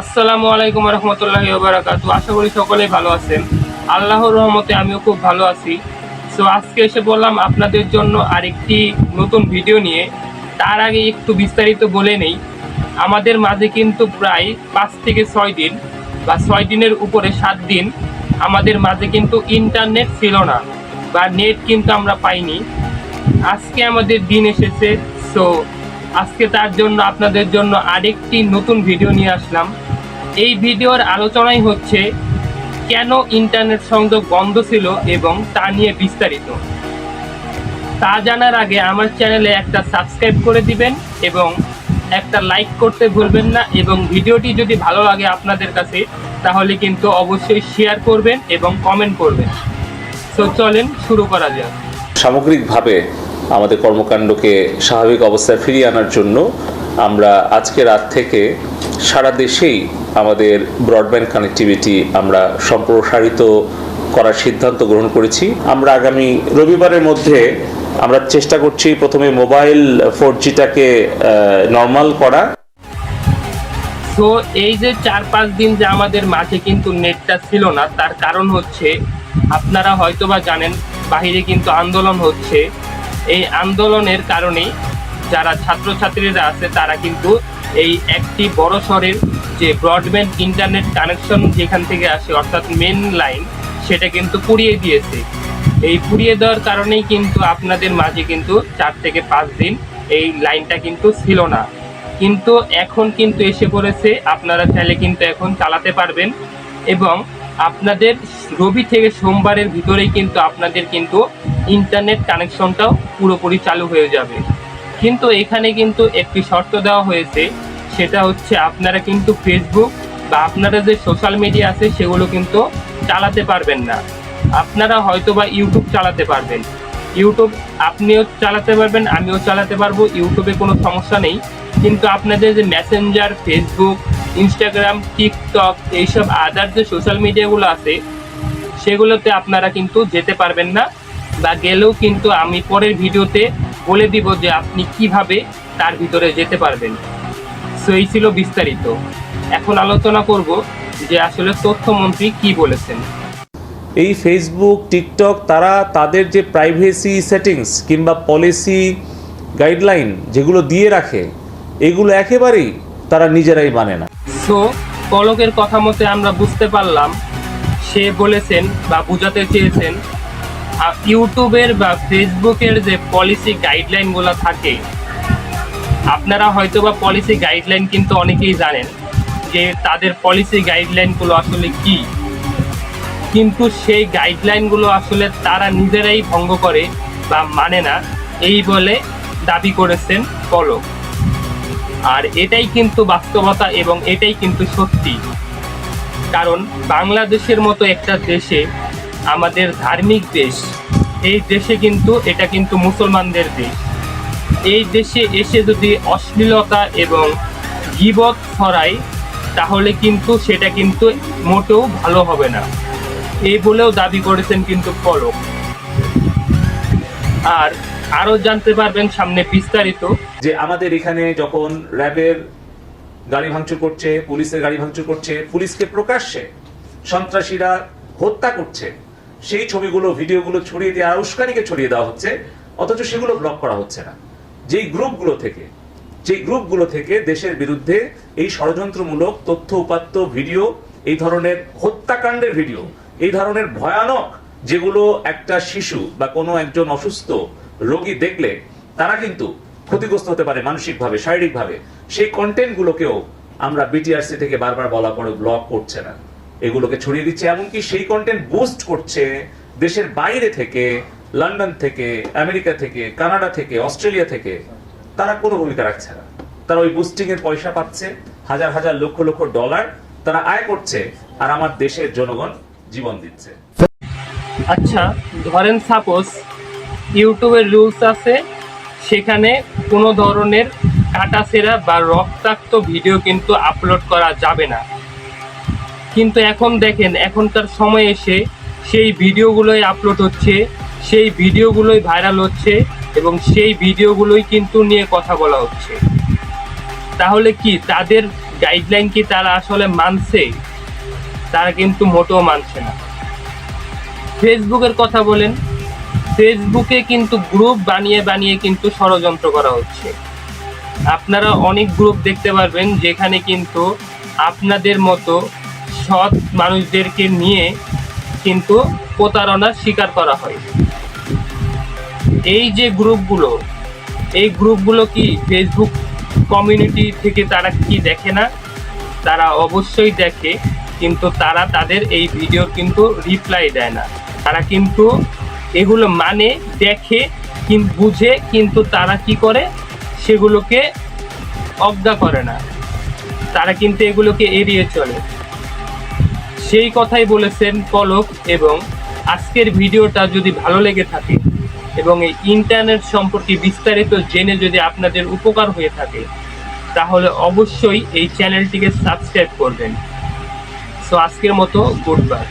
আসসালামু আলাইকুম রহমতুল্লাহ বারাকাতু আশা করি সকলেই ভালো আছেন। আল্লাহর রহমতে আমিও খুব ভালো আছি। সো আজকে এসে বললাম আপনাদের জন্য আরেকটি নতুন ভিডিও নিয়ে। তার আগে একটু বিস্তারিত বলে নেই। আমাদের মাঝে কিন্তু প্রায় পাঁচ থেকে ছয় দিন বা ছয় দিনের উপরে সাত দিন আমাদের মাঝে কিন্তু ইন্টারনেট ছিল না বা নেট কিন্তু আমরা পাইনি। আজকে আমাদের দিন এসেছে। সো আজকে তার জন্য আপনাদের জন্য আরেকটি নতুন ভিডিও নিয়ে আসলাম। এই ভিডিওর আলোচনাই হচ্ছে, কেন ইন্টারনেট সংযোগ বন্ধ ছিল এবং তা নিয়ে বিস্তারিত। তা জানার আগে আমার চ্যানেলে একটা সাবস্ক্রাইব করে দিবেন এবং একটা লাইক করতে ভুলবেন না এবং ভিডিওটি যদি ভালো লাগে আপনাদের কাছে, তাহলে কিন্তু অবশ্যই শেয়ার করবেন এবং কমেন্ট করবেন। তো চলেন শুরু করা যাক। সামগ্রিকভাবে আমাদের কর্মকাণ্ডকে স্বাভাবিক অবস্থায় ফিরিয়ে আনার জন্য আমরা আজকে রাত থেকে সারা দেশেই আমাদের ব্রডব্যান্ড কানেক্টিভিটি আমরা সম্প্রসারিত করার সিদ্ধান্ত গ্রহণ করেছি। আমরা আগামী রবিবারের মধ্যে আমরা চেষ্টা করছি প্রথমে মোবাইল ফোর জিটাকে নর্মাল করা। তো এই যে চার পাঁচ দিন যে আমাদের মাঠে কিন্তু নেটটা ছিল না, তার কারণ হচ্ছে আপনারা হয়তোবা জানেন, বাহিরে কিন্তু আন্দোলন হচ্ছে। এই আন্দোলনের কারণেই যারা ছাত্রছাত্রীরা আছে, তারা কিন্তু এই একটি বড় শহরের যে ব্রডব্যান্ড ইন্টারনেট কানেকশন যেখান থেকে আসে, অর্থাৎ মেন লাইন সেটা কিন্তু পুড়িয়ে দিয়েছে। এই পুড়িয়ে দেওয়ার কারণেই কিন্তু আপনাদের মাঝে কিন্তু চার থেকে পাঁচ দিন এই লাইনটা কিন্তু ছিল না। কিন্তু এখন কিন্তু এসে পড়েছে, আপনারা চাইলে কিন্তু এখন চালাতে পারবেন এবং আপনাদের রবি থেকে সোমবারের ভিতরেই কিন্তু আপনাদের কিন্তু ইন্টারনেট কানেকশনটাও পুরোপুরি চালু হয়ে যাবে। কিন্তু এখানে কিন্তু একটি শর্ত দেওয়া হয়েছে, সেটা হচ্ছে আপনারা কিন্তু ফেসবুক বা আপনারা যে সোশ্যাল মিডিয়া আছে, সেগুলো কিন্তু চালাতে পারবেন না। আপনারা হয়তো বা ইউটিউব চালাতে পারবেন। ইউটিউব আপনিও চালাতে পারবেন, আমিও চালাতে পারব ইউটিউবে কোনো সমস্যা নেই। কিন্তু আপনাদের যে মেসেঞ্জার ফেসবুক ইনস্টাগ্রাম টিকটক এইসব আদার যে সোশ্যাল মিডিয়াগুলো আছে, সেগুলোতে আপনারা কিন্তু যেতে পারবেন না। বা গেলেও কিন্তু আমি পরের ভিডিওতে বলে দিব যে আপনি কীভাবে তার ভিতরে যেতে পারবেন। সো এই ছিল বিস্তারিত। এখন আলোচনা করব যে আসলে তথ্যমন্ত্রী কি বলেছেন। এই ফেসবুক টিকটক তারা তাদের যে প্রাইভেসি সেটিংস কিংবা পলিসি গাইডলাইন যেগুলো দিয়ে রাখে এগুলো একেবারেই তারা নিজেরাই মানে না। সো পলকের কথা মতে আমরা বুঝতে পারলাম সে বলেছেন বা বোঝাতে চেয়েছেন ইউটিউবের বা ফেসবুকের যে পলিসি গাইডলাইনগুলো থাকে, আপনারা হয়তো বা পলিসি গাইডলাইন কিন্তু অনেকেই জানেন যে তাদের পলিসি গাইডলাইনগুলো আসলে কি। কিন্তু সেই গাইডলাইনগুলো আসলে তারা নিজেরাই ভঙ্গ করে বা মানে না, এই বলে দাবি করেছেন পলক আর এটাই কিন্তু বাস্তবতা এবং এটাই কিন্তু সত্যি। কারণ বাংলাদেশের মতো একটা দেশে আমাদের ধার্মিক দেশ, এই দেশে কিন্তু, এটা কিন্তু মুসলমানদের দেশ। এই দেশে এসে যদি অশ্লীলতা এবং গিবত ছড়ায়, তাহলে কিন্তু সেটা কিন্তু মোটেও ভালো হবে না। এই বলেও দাবি করেছেন কিন্তু পলক আর আরও জানতে পারবেন সামনে বিস্তারিত। যে আমাদের এখানে যখন র্যাবের গাড়ি ভাঙচুর করছে, পুলিশের গাড়ি ভাঙচুর করছে, পুলিশকে প্রকাশ্যে সন্ত্রাসীরা হত্যা করছে সেই ছবিগুলো, ভিডিওগুলো ছড়িয়ে দিয়ে আর উস্কানিকে ছড়িয়ে দেওয়া হচ্ছে, অথচ সেগুলো ব্লক করা হচ্ছে না। যেই গ্রুপগুলো থেকে, যেই গ্রুপগুলো থেকে দেশের বিরুদ্ধে এই ষড়যন্ত্রমূলক তথ্য, উপাত্ত, ভিডিও, এই ধরনের হত্যাকাণ্ডের ভিডিও, এই ধরনের ভয়ানক যেগুলো একটা শিশু বা কোনো একজন অসুস্থ রোগী দেখলে, তারা কিন্তু ক্ষতিগ্রস্ত হতে পারে মানসিকভাবে, শারীরিকভাবে। সেই কন্টেন্টগুলোকেও আমরা বিটিআরসি থেকে বারবার বলা পরে ব্লক করছে না। এগুলোকে ছড়িয়ে দিচ্ছে, এমনকি সেই কন্টেন্ট বুস্ট করছে দেশের বাইরে থেকে, লন্ডন থেকে, আমেরিকা থেকে, কানাডা থেকে, অস্ট্রেলিয়া থেকে। তারা কোনো ভূমিকা রাখছে না। তারা ওই বুস্টিং এর পয়সা পাচ্ছে, হাজার হাজার লক্ষ লক্ষ ডলার তারা আয় করছে, আর আমার দেশের জনগণ জীবন দিচ্ছে। আচ্ছা ধরেন সাপোজ ইউটিউবের রুলস আছে, সেখানে কোনো ধরনের কাটাছেড়া বা রক্তাক্ত ভিডিও কিন্তু আপলোড করা যাবে না। কিন্তু এখন দেখেন এখনকার সময় এসে সেই ভিডিওগুলোই আপলোড হচ্ছে, সেই ভিডিওগুলোই ভাইরাল হচ্ছে এবং সেই ভিডিওগুলোই কিন্তু নিয়ে কথা বলা হচ্ছে। তাহলে কি তাদের গাইডলাইন কি তারা আসলে মানছে? তারা কিন্তু মোটেও মানছে না। ফেসবুকের কথা বলেন, ফেসবুকে কিন্তু গ্রুপ বানিয়ে বানিয়ে কিন্তু ষড়যন্ত্র করা হচ্ছে। আপনারা অনেক গ্রুপ দেখতে পারবেন যেখানে কিন্তু আপনাদের মতো সৎ মানুষদেরকে নিয়ে কিন্তু প্রতারণার শিকার করা হয়। এই যে গ্রুপগুলো, এই গ্রুপগুলো কি ফেসবুক কমিউনিটি থেকে তারা কি দেখে না? তারা অবশ্যই দেখে, কিন্তু তারা তাদের এই ভিডিও কিন্তু রিপ্লাই দেয় না। তারা কিন্তু এগুলো মানে দেখে বুঝে, কিন্তু তারা কি করে? সেগুলোকে অজ্ঞা করে না। তারা কিন্তু এগুলোকে এড়িয়ে চলে। সেই কথাই বলেছেন পলক এবং আজকের ভিডিওটা যদি ভালো লেগে থাকে এবং এই ইন্টারনেট সম্পর্কে বিস্তারিত জেনে যদি আপনাদের উপকার হয়ে থাকে, তাহলে অবশ্যই এই চ্যানেলটিকে সাবস্ক্রাইব করবেন। সো আজকের মতো গুড বাই